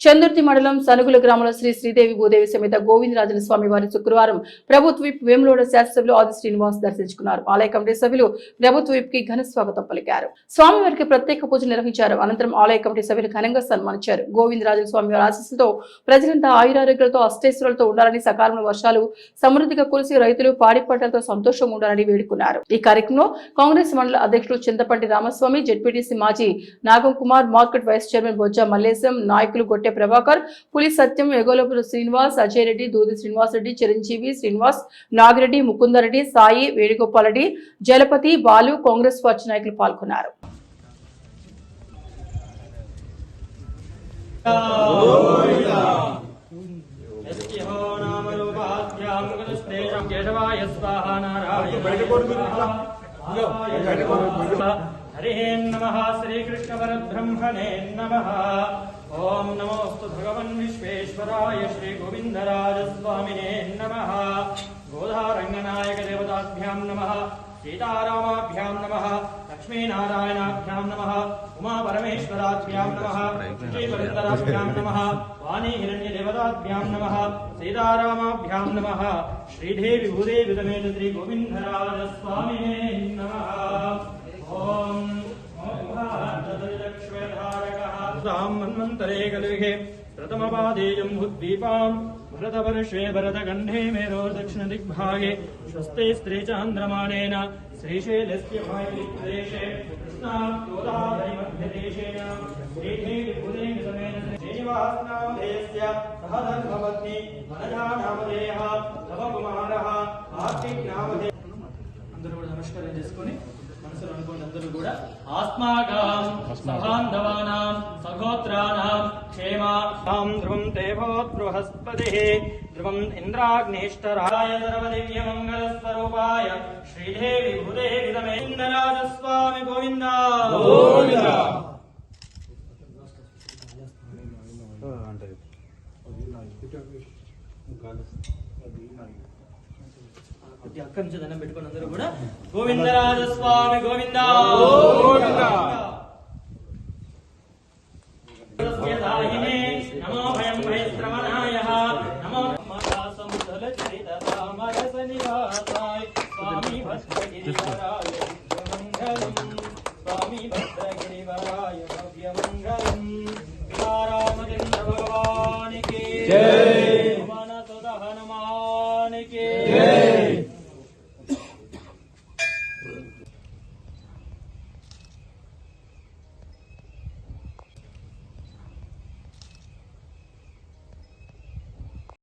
చందుర్తి మండలం సనుగుల గ్రామంలో శ్రీ శ్రీదేవి భూదేవి సమేత గోవిందరాజుల స్వామి వారి శుక్రవారం ప్రభుత్వ విప్ వేములోడ శాసనసభ్యులు ఆది శ్రీనివాస్ దర్శించుకున్నారు. ఆలయ కమిటీ సభ్యులు ప్రభుత్వ విప్కి ఘన స్వాగతం పలికారు. స్వామివారికి ప్రత్యేక పూజలు నిర్వహించారు. అనంతరం ఆలయ కమిటీ సభ్యులు ఘనంగా సన్మానించారు. గోవిందరాజుల స్వామి వారి ఆశీస్సులతో ప్రజలంతా ఆయురారోగ్యాలతో అష్టేశ్వరులతో ఉండాలని సకాలంలో వర్షాలు సమృద్ధిగా కురిసి రైతులు పాడి పంటలతో సంతోషంగా ఉండాలని వేడుకున్నారు. ఈ కార్యక్రమంలో కాంగ్రెస్ మండల అధ్యక్షులు చింతపంటి రామస్వామి జెడ్పీటీసీ మాజీ Nagam Kumar market vice chairman Bojja Mallesham నాయకులు గొట్టె ప్రభాకర్ పులి సత్యం ఎగోలపురు శ్రీనివాస్ అజయ్ రెడ్డి దూది శ్రీనివాస్ రెడ్డి చిరంజీవి శ్రీనివాస్ నాగిరెడ్డి ముకుందరెడ్డి సాయి వేణుగోపాల్ రెడ్డి జలపతి బాలు కాంగ్రెస్ పార్టీ నాయకులు పాల్గొన్నారు यस्यो नाम रूपाभ्यां गतस्तेषं ओम नमोस्तु भगवन् विश्वेश्वराय श्री गोविंदराज स्वामिने नमः। गोधारंगनायक देवताभ्याम नमः सीतारामाभ्याम नमः लक्ष्मीनारायणाभ्याम नमः उमा परमेश्वराभ्याम नमः श्री गोविंदराभ्याम नमः वाणी हिरण्य देवताभ्याम नमः सीतारामाभ्याम नमः, श्रीदेवी भूदेवी समेत श्री गोविंदराज स्वामिने नमः। ओम। मन्वन्तरे कलिगे प्रथमपादेयं बुद्दीपाम् भरतवर्षे भरतगण्डे मेरो दक्षिणदिग्भागे स्वस्ते स्त्रीचान्द्रमाणेन श्रीशैलस्य भायदेशे कृष्णागोदावरिमध्यदेशेन श्रीदेवी समेत श्रीनिवासनामधेयस्य सह धर्मपत्नी वनजा नामधेयः नवकुमारः ఆర్టిక్ నామధేయ అందరూ కూడా నమస్కారం చేసుకొని అందరూ కూడా ఆస్మాకాం సబాంధవానాం సగోత్రానాం క్షేమాం. ధ్రువం దేవోత్ బృహస్పతి ధ్రువం ఇంద్రాగ్నిష్టరాయ సర్వదివ్యమంగళ స్వరూపాయ శ్రీదేవి భూదేవి తమేంద్రరాజస్వామి గోవింద. కొద్ది అక్కడి నుంచి దండం పెట్టుకుని అందరూ కూడా గోవిందరాజ స్వామి గోవింద. దాయినే నమో భయం భయశ్రవణాయ. నమో నివాసాయ స్వామి భద్రగిరివరాయ మంగళం స్వామి భద్రగిరివరాయ భవ్యమంగళం రామచంద్ర భగవానికి. జయ